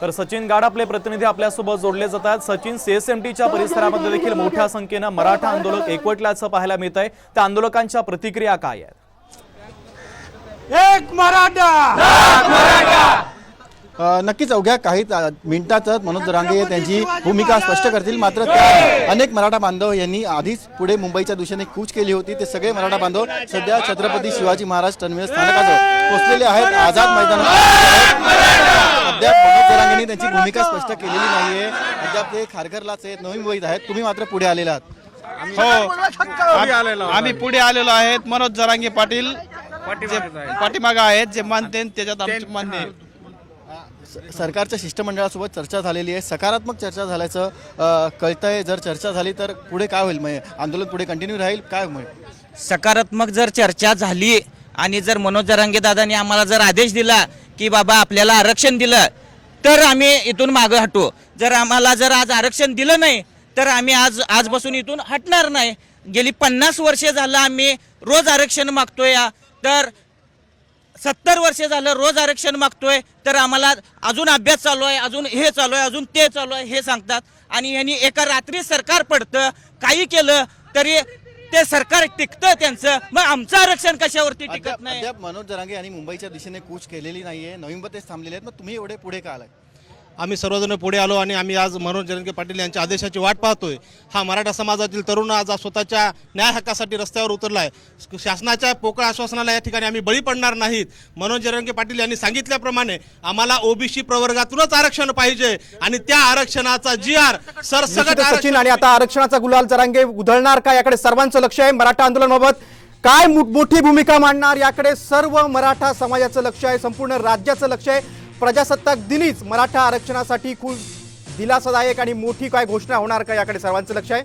तर सचिन गाड आपले प्रतिनिधी आपल्यासोबत जोडले जातात. सचिन सीएसएमटीच्या परिसरामध्ये देखील मोठ्या संख्येनं मराठा आंदोलक एकवटल्याचं पाहायला मिळत आहे त्या आंदोलकांच्या प्रतिक्रिया काय आहेत? एक मराठा! नक्कीच अवघ्या काही ता- मिनिटातच मनोज जरांगे त्यांची भूमिका स्पष्ट करतील. मात्र त्या अनेक मराठा बांधव यांनी आधीच पुढे मुंबईच्या दिशेने कूच केली होती. ते सगळे मराठा बांधव सध्या छत्रपती शिवाजी महाराज टर्मिनस स्थानकाजवळ पोहोचलेले आहेत. आझाद मैदानात अद्याप जरांगेंनी त्यांची भूमिका स्पष्ट केलेली नाहीये. अद्याप ते खारघरलाच आहेत नवी मुंबईत आहेत. तुम्ही मात्र पुढे आलेला आहात. हो. आम- आम्ही पुढे आलेलो आहेत. मनोज जरांगे पाटील पाठीमागे आहेत. जे मानते त्याच्यात आमचे मान्य आहे. स- सरकारच्या शिष्टमंडळासोबत चर्चा झालेली आहे. सकारात्मक चर्चा झाल्याचं अ, कळतंय. जर चर्चा झाली तर पुढे काय होईल? म्हणजे आंदोलन पुढे कंटिन्यू राहील? काय होईल? सकारात्मक जर चर्चा झाली आणि जर मनोज जरांगे दादांनी आम्हाला जर आदेश दिला की बाबा आपल्याला आरक्षण दिलं तर आम्ही इथून मागं हटू. जर आम्हाला जर आज आरक्षण दिलं नाही तर आम्ही आज आजपासून इथून हटणार नाही. गेली पन्नास वर्षे झालं आम्ही रोज आरक्षण मागतोय. तर सत्तर वर्ष झालं रोज आरक्षण मागतोय. तर आम्हाला अजून अभ्यास चालू आहे अजून हे चालू आहे अजून ते चालू आहे हे सांगतात. आणि यांनी एका रात्री सरकार पडतं काही केलं तरी ते सरकार टिकतं त्यांचं. मग आमचं आरक्षण कशावरती टिकत नाही? अद्याप मनोज जरांगे यांनी मुंबईच्या दिशेने कूच केलेली नाहीये. नवी मुंबईतच थांबलेले आहेत मग तुम्ही एवढे पुढे का आलाय? आम्ही सर्वजण पुढे आलो आणि आम्ही आज मनोज जरांगे पाटील यांच्या आदेशाची वाट पाहतोय. हा मराठा समाजातील तरुण आज स्वतःच्या न्याय हक्कासाठी रस्त्यावर उतरलाय. शासनाच्या पोकळ आश्वासनाला या ठिकाणी आम्ही बळी पडणार नाहीत. मनोज जरांगे पाटील यांनी सांगितल्याप्रमाणे आम्हाला ओबीसी प्रवर्गातूनच आरक्षण पाहिजे आणि त्या आरक्षणाचा जी आर आरक्षण सचिन आणि आता आरक्षणाचा गुलाल जरांगे उधळणार का? याकडे सर्वांचं लक्ष आहे मराठा आंदोलनाबाबत. काय मोठी भूमिका मांडणार? याकडे सर्व मराठा समाजाचं लक्ष आहे संपूर्ण राज्याचं लक्ष आहे. प्रजासत्ताक दिलीच मराठा आरक्षणासाठी खूप दिलासादायक आणि मोठी काय घोषणा होणार का याकडे सर्वांचं लक्ष आहे.